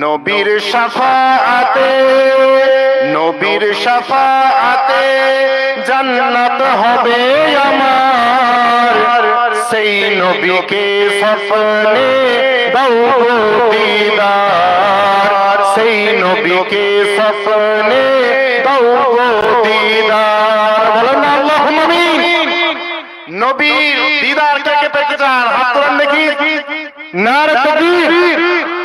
নবীর সাফাতে নবীর সাফাতে জান্নাত হবে আমার। সেই নবীকে গো দিদার। সেই নবীকে গো দিদার। বলেন আমিন। নবীর দিদার কে কে পেতে চান হাত দেখি। নারে তাকবীর নারে তাকবীর।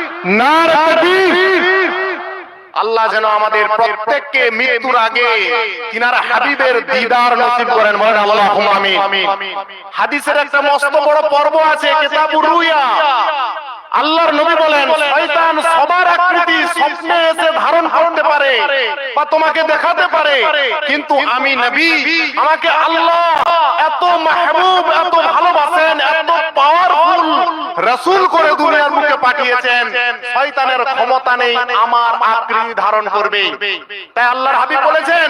আল্লাহ যেন আমাদের প্রত্যেককে মৃত্যুর আগে কিনারা হাবিবের দিদার নসিব করেন। বলেন আল্লাহ হাদিসের একটা মস্ত বড় পর্ব আছে রুয়া। আল্লাহর নবী বলেন, শয়তান সবার আকৃতি স্বপ্নে এসে ধারণ করতে পারে বা তোমাকে দেখাতে পারে, কিন্তু আমি নবী, আমাকে আল্লাহ এত মাহবুব, এত ভালোবাসেন, এত পাওয়ারফুল রাসূল করে দুনিয়ার মুখে পাঠিয়েছেন, শয়তানের ক্ষমতা নেই, আমার আকৃতি ধারণ করবে। তাই আল্লাহর হাবিব বলেছেন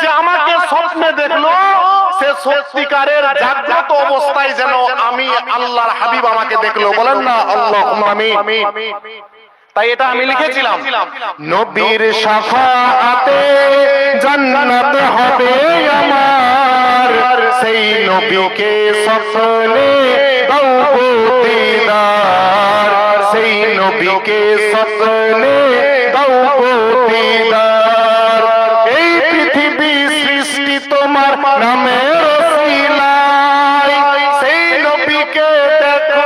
যে, আমাকে স্বপ্নে দেখল সে সত্যিকারের জাগ্রত অবস্থায় যেন আমি আল্লাহর হাবিব আমাকে দেখল। বলেন না আল্লাহ আমিন। তাই এটা আমি লিখেছিলাম। নবীর সাফাতে জান্নাত হবে আমার। সেই নবীকে গো দিদার। সেই নবীকে দিদার। এই পৃথিবী সৃষ্টি তোমার নামে সেই নবীকে দেখব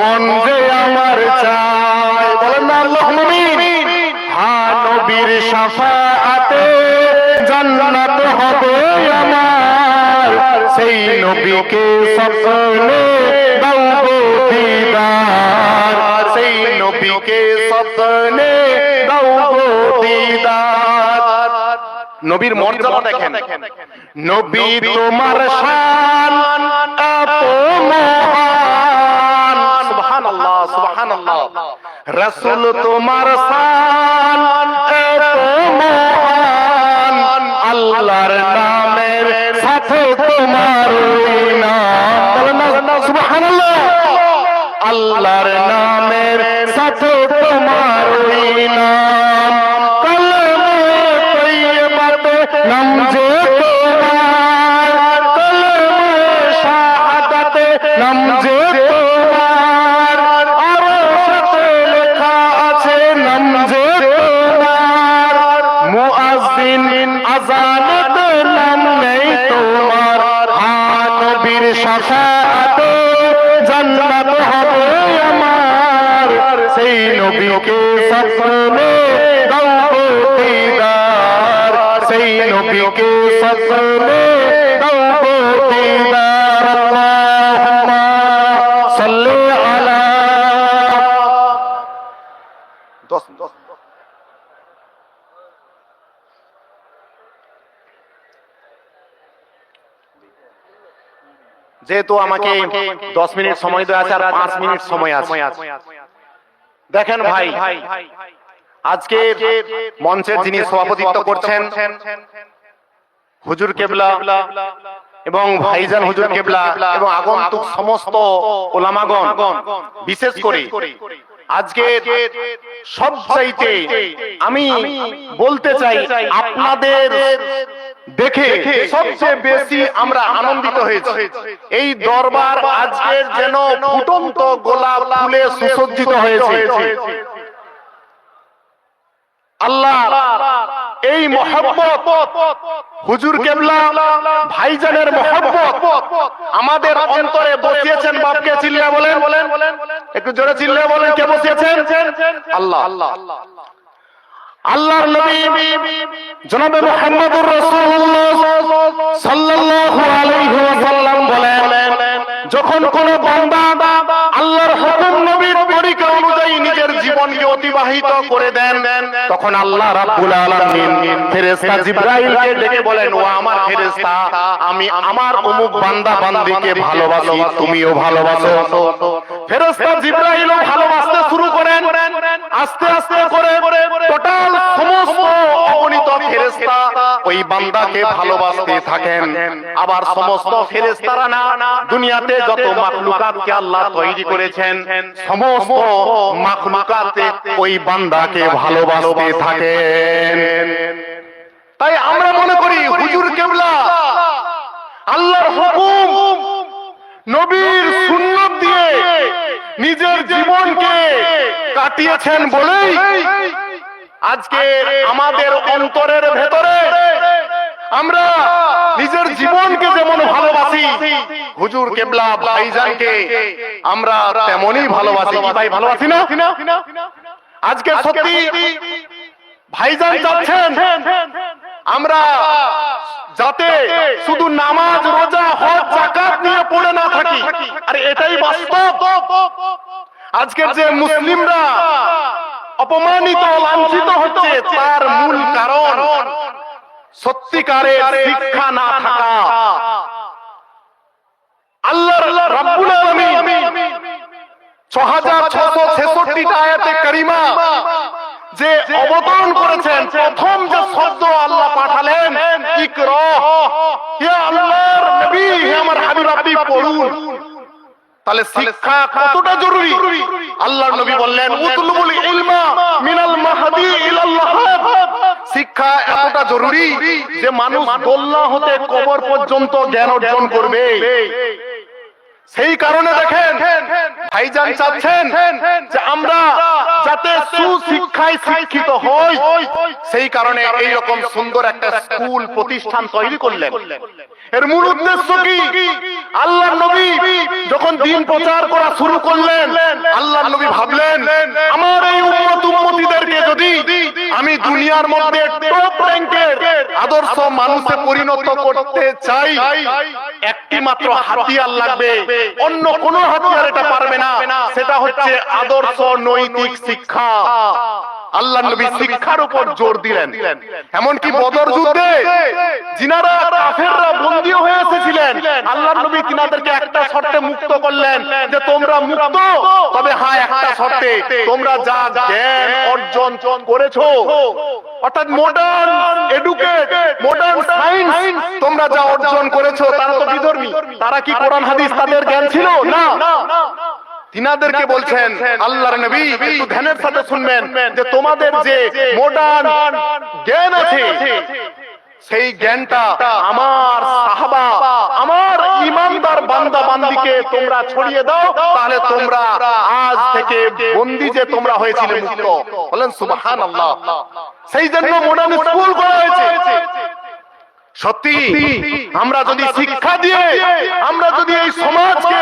মন যে আমার চায়। বলেন না আল্লাহ হা নবীর হবে আমার। সেই নবীকে স্বপ্নে দাও দিদার। সেই নবীকে স্বপ্নে দাও দিদার। নবীর মর্যাদা দেখেন। নবী তোমার শান অপমান সুবহানাল্লাহ সুবহানাল্লাহ। রাসূল তোমার শান নবীকে যেহেতু আমাকে দশ মিনিট সময় দেওয়া আছে আর পাঁচ মিনিট সময় আছে। দেখেন ভাই। আজকে মঞ্চের যিনি সভাপতিত্ব করছেন হুজুর কেবলা এবং ভাইজান হুজুর কেবলা এবং আগন্তুক সমস্ত ওলামাগণ বিশেষ করে আজকে সব চাইতে আমি বলতে চাই আপনাদের দেখে সবচেয়ে বেশি আমরা আনন্দিত হয়েছি। এই দরবার আজকের যেন ফুটন্ত গোলাপ ফুলে সুসজ্জিত হয়েছে। আল্লাহ এই মহব্বত, হুজুর কেবলা, ভাইজানের মহব্বত, আমাদের অন্তরে বসিয়েছেন বাপকে চিল্লা বলেন। একটু জোরে চিল্লা বলেন, কে বসিয়েছেন? আল্লাহ। আল্লাহর নবী জনাবে মুহাম্মদুর রাসূলুল্লাহ সাল্লাল্লাহু আলাইহি ওয়াসাল্লাম বলেন, যখন কোন বান্দা আল্লাহর হুকুম নবীর জীবনকে অতিবাহিত করে দেন। তখন আল্লাহ রাব্বুল আলামিন ফেরেশতা জিবরাইলকে ডেকে বলেন, ও আমার ফেরেশতা, আমি আমার অমুক বান্দা বান্দিকে ভালোবাসি, তুমিও ভালোবাসো। ফেরেশতা জিবরাইলও ভালোবাসতে শুরু করেন। আস্তে আস্তে করে টোটাল সমস্ত অগণিত ফেরেশতা ওই বান্দাকে ভালোবাসতে থাকেন। আবার সমস্ত ফেরেস্তারা না, দুনিয়াতে যত মাখলুকাতকে আল্লাহ তৈরি করেছেন, সমস্ত মাখলুকাতে ওই বান্দাকে ভালোবাসতে থাকেন। তাই আমরা মনে করি হুজুর কেবলা আল্লাহর হুকুম নবীর সুন্নত দিয়ে নিজের জীবনকে কাটিয়েছেন বলেই আজকে আমাদের অন্তরের ভেতরে আমরা নিজের জীবনকে যেমন ভালোবাসি, হুজুর কেবলা ভাইজানকে আমরা তেমনই ভালোবাসি। ভাই, ভালোবাসি না? আজকে সত্যি ভাইজান চাচ্ছেন আমরা যাতে শুধু নামাজ, রোজা, হজ জাকাত নিয়ে পড়ে না থাকি। আরে এটাই বাস্তব। আজকের যে মুসলিমরা অপমানিত লাঞ্ছিত হচ্ছে তার মূল কারণ সত্যিকারের শিক্ষা না থাকা। আল্লাহ রাব্বুল আলামিন 6666 আয়াতে কারিমা যে অবতরণ করেছেন প্রথম যে শব্দ আল্লাহ পাঠালেন ইকরা। হে আল্লাহর নবী হে আমার হাবিব আপনি পড়ুন। তাহলে শিক্ষা কতটা জরুরি? আল্লাহর নবী বললেন উতলুবুল ইলমা মিনাল মাহদি ইলাল লাহাব শিক্ষা এতটা জরুরি যে মানুষ দোল্লা হতে কবর পর্যন্ত জ্ঞান অর্জন করবে। সেই কারণে দেখেন ভাইজান চাচ্ছেন যে আমরা যাতে সুশিক্ষায় শিক্ষিত হই। সেই কারণে এই রকম সুন্দর একটা স্কুল প্রতিষ্ঠান তৈরি করলেন। এর মূল উদ্দেশ্য কি? আল্লাহ নবী যখন দিন প্রচার করা শুরু করলেন আল্লাহ নবী ভাবলেন, আমার এই উম্মত, উম্মতিদেরকে যদি আমি দুনিয়ার মধ্যে টপ র্যাঙ্কের আদর্শ মানুষে পরিণত করতে চাই, একটি মাত্র হাতিয়ার লাগবে। অন্য কোন হাতিয়ার এটা পারবে না। সেটা হচ্ছে আদর্শ নৈতিক শিক্ষা। আল্লাহ নবী শিক্ষার উপর জোর দিলেন। এমনকি বদর যুদ্ধে যিনারা কাফেররা বন্দী হয়ে এসেছিলেন নবী তিনাদেরকে একটা শর্তে মুক্ত করলেন যে তোমরা মুক্ত। তবে হ্যাঁ একটা শর্তে, তোমরা যা জ্ঞান অর্জন করেছ, অর্থাৎ মডার্ন এডুকেট মডার্ন সায়েন্স তোমরা যা অর্জন করেছ, তারা তো বিধর্মী। তারা কি কোরআন, হাদিস, তাদের জ্ঞান ছিল? না। তিনাদেরকে বলছেন, আল্লাহর নবী, একটু ধ্যানের সাথে শুনবেন, যে তোমাদের যে মডার্ন জ্ঞান আছে, সেই জ্ঞানটা আমার সাহাবা ইমানদার বান্দা বান্দিকে তোমরা ছড়িয়ে দাও তাহলে তোমরা আজ থেকে বন্দি যে তোমরা হয়েছিলে মুক্ত। বলেন সুবহানাল্লাহ। সেই জন্য মডার্ন স্কুল করা হয়েছে। সত্যি আমরা যদি শিক্ষা দিয়ে আমরা যদি এই সমাজকে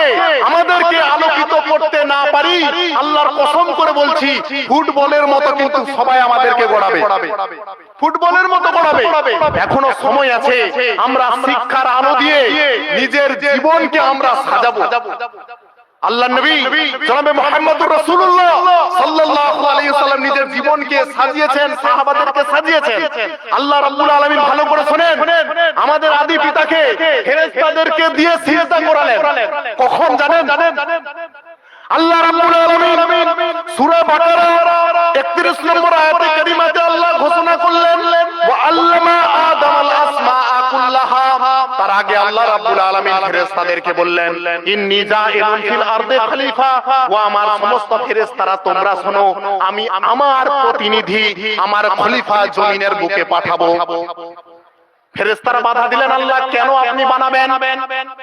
আমাদেরকে আল্লাহর কসম করে বলছি, ফুটবলের মতো কিন্তু সবাই আমাদেরকে গড়াবে। ফুটবলের মতো গড়াবে। এখনও সময় আছে, আমরা শিক্ষার আলো দিয়ে নিজের জীবনকে আমরা সাজাবো। আল্লাহ নবী জনাবে মুহাম্মদুর রাসূলুল্লাহ সাল্লাল্লাহু আলাইহি ওয়াসাল্লাম নিজের জীবনকে সাজিয়েছেন, সাহাবাদেরকে সাজিয়েছেন। আল্লাহ রাব্বুল আলামিন ভালো করে শুনেন, আমাদের আদি পিতাকে, ফেরেশতাদেরকে দিয়ে সিজদা করালেন। কখন জানেন? আল্লাহ রাব্বুল আলামিন সূরা বাকারা 31 নম্বর আয়াতে আল্লাহ ঘোষণা করলেন আমার আমি আমার প্রতিনিধি, আমার খলিফা জমিনের বুকে পাঠাবো। ফেরেশতারা বাধা দিলেন আল্লাহ কেন আপনি বানাবেন?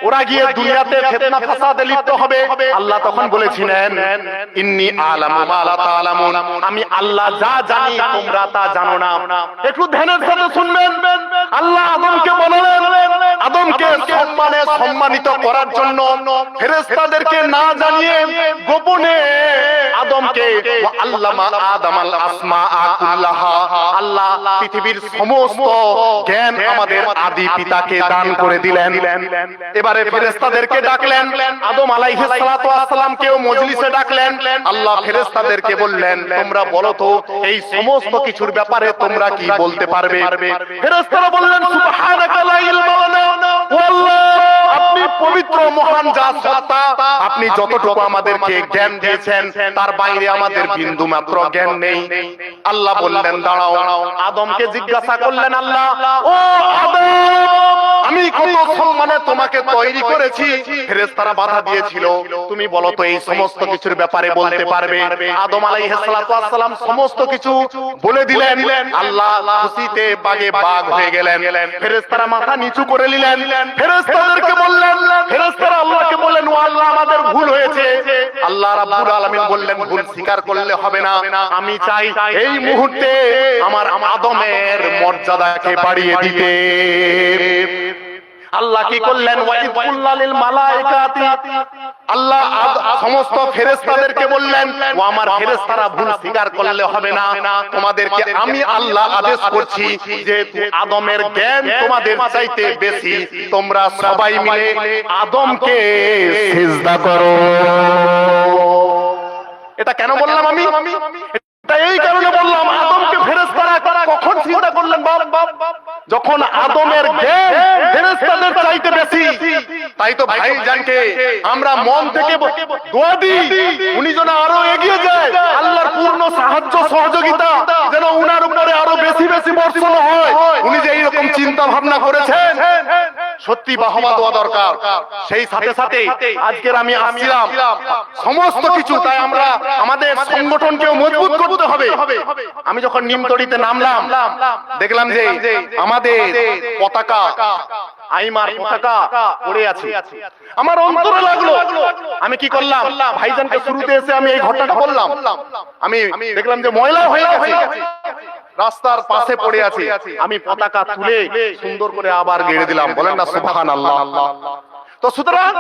ওরা গিয়ে দুনিয়াতে ফেতনা ফাসাদে লিপ্ত হবে। আল্লাহ তখন বলেছিলেন ইন্নী আলামু মা লা তাআলামুন। আমি আল্লাহ যা জানি তোমরা তা জানো না। একটু ধ্যানের সাথে শুনবেন। আল্লাহ সম্মানে সম্মানিত করার জন্য ফেরেশতাদেরকে না জানিয়ে গোপনে আদমকে আল্লামা আদামাল আসমাআ কুল্লাহা, আল্লাহ পৃথিবীর সমস্ত জ্ঞান আমাদের আদি পিতাকে দান করে দিলেন। এবারে ফেরেশতাদেরকে ডাকলেন, আদম আলাইহিস সালাতু ওয়াসসালামকেও মজলিসে ডাকলেন। আল্লাহ ফেরেশতাদেরকে বললেন, তোমরা বলো তো, এই সমস্ত কিছুর ব্যাপারে তোমরা কি বলতে পারবে? ফেরেশতারা বললেন, সুবহানাকা লা ইলমা লানা ওয়া আল্লাহ আপনি পবিত্র মহান যা আপনি যতটুকু আমাদেরকে জ্ঞান দিয়েছেন, তার বাইরে আমাদের বিন্দু মাত্র জ্ঞান নেই। আল্লাহ বললেন, দাঁড়াও, আদমকে জিজ্ঞাসা করলেন আল্লাহ, ও আদম! সম্মানে তোমাকে তৈরি করেছি, ফেরেশতারা বাধা দিয়েছিল। তুমি বলো তো এই সমস্ত কিছুর ব্যাপারে বলতে পারবে? আদম আলাইহিস ওয়াসসালাম সমস্ত কিছু বলে দিলেন। আল্লাহ খুশিতে বাগে বাগ হয়ে গেলেন। ফেরেশতারা মাথা নিচু করে নিলেন। ফেরেশতাদেরকে বললেন, ফেরেশতারা আল্লাহকে বললেন, ও আল্লাহ, আমাদের ভুল হয়েছে। আল্লাহ রাব্বুল আলামিন বললেন, ভুল স্বীকার করলে হবে না। আমি চাই এই মুহূর্তে আমার আদমের মর্যাদাকে বাড়িয়ে দিতে। আল্লাহ কি করলেন? আল্লাহ সমস্ত ফেরেশতাদেরকে বললেন ও আমার ফেরেশতারা ভুল স্বীকার করলে হবে না। তোমাদেরকে আমি আল্লাহ আদেশ করছি যে আদমের জ্ঞান তোমাদের চাইতে বেশি। তোমরা সবাই মিলে আদমকে সিজদা করো। এটা কেন বললাম আমি? এটা এই কারণে বললাম আদমকে ফেরেশতারা কখন চিন্তা করলেন বাপ? যখন আদমের ফেরেশতাদের চাইতে বেশি তাই তো ভাই জানকে আমরা মন থেকে দোয়া দিই। উনি যেন আরও এগিয়ে যায়। আল্লাহর পূর্ণ সাহায্য সহযোগিতা যেন উনার উপরে আরও বেশি বেশি বর্ষণ হয়। উনি যে এইরকম চিন্তা ভাবনা করেছেন সত্যি বাহবা দেওয়া দরকার। সেই সাথে সাথে আজকের আমি আসছিলাম। সমস্ত কিছু তাই আমরা আমাদের সংগঠনকেও মজবুত করতে হবে। আমি যখন নিমতড়িতে নামলাম দেখলাম যে আমাদের পতাকা আইমার পতাকা পড়ে আছে। আমার অন্তরে লাগল। আমি কি করলাম? ভাইজানকে শুরুতে এসে আমি এই ঘটনাটা বললাম। আমি দেখলাম যে ময়লা হয়ে গেছে। রাস্তার পাশে পড়ে আছে। আমি পতাকা তুলে সুন্দর করে আবার গেড়ে দিলাম। বলেন না সুবহান আল্লাহ তো সুতরাং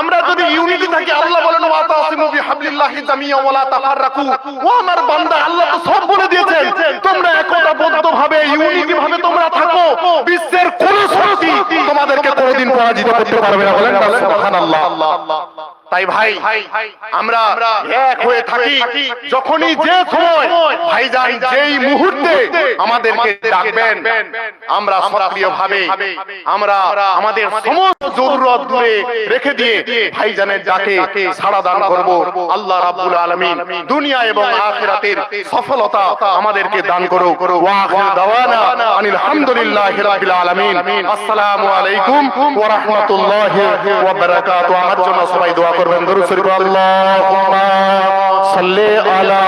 আমরা যদি ইউনিটি থাকি আল্লাহ বলেন ওয়া তাসিমু বিহাবলিল্লাহি জামিয়া ওয়া লা তাফাররাকু। ও আমার বান্দা আল্লাহ তো সব বলে দিয়েছেন। তোমরা একতাবদ্ধ ভাবে ইউনিটি ভাবে তোমরা থাকো। বিশ্বের কোন শক্তি তোমাদেরকে কোনোদিন পরাজিত করতে পারবে না। বলেন সুবহানাল্লাহ। তাই ভাই আমরা এক হয়ে থাকি। যখনই যে সময় ভাইজান যেই মুহূর্তে আমাদেরকে ডাকবেন আমরা সক্রিয় ভাবে আমরা আমাদের সমস্ত জরুরত দূরে রেখে দিয়ে ভাইজানের ডাকে সাড়া দান করব। আল্লাহ রাব্বুল আলামিন দুনিয়া এবং আখিরাতের সফলতা আমাদেরকে দান করো ওয়া আখির দাওয়ানা আনিল হামদুলিল্লাহি রাব্বিল আলামিন। আসসালামু আলাইকুম ওয়া রাহমাতুল্লাহি ওয়া বারাকাতুহু। আমার জন্য সবাই দোয়া করবেন দরুদ শরীফ আল্লাহ সাল্লি আলা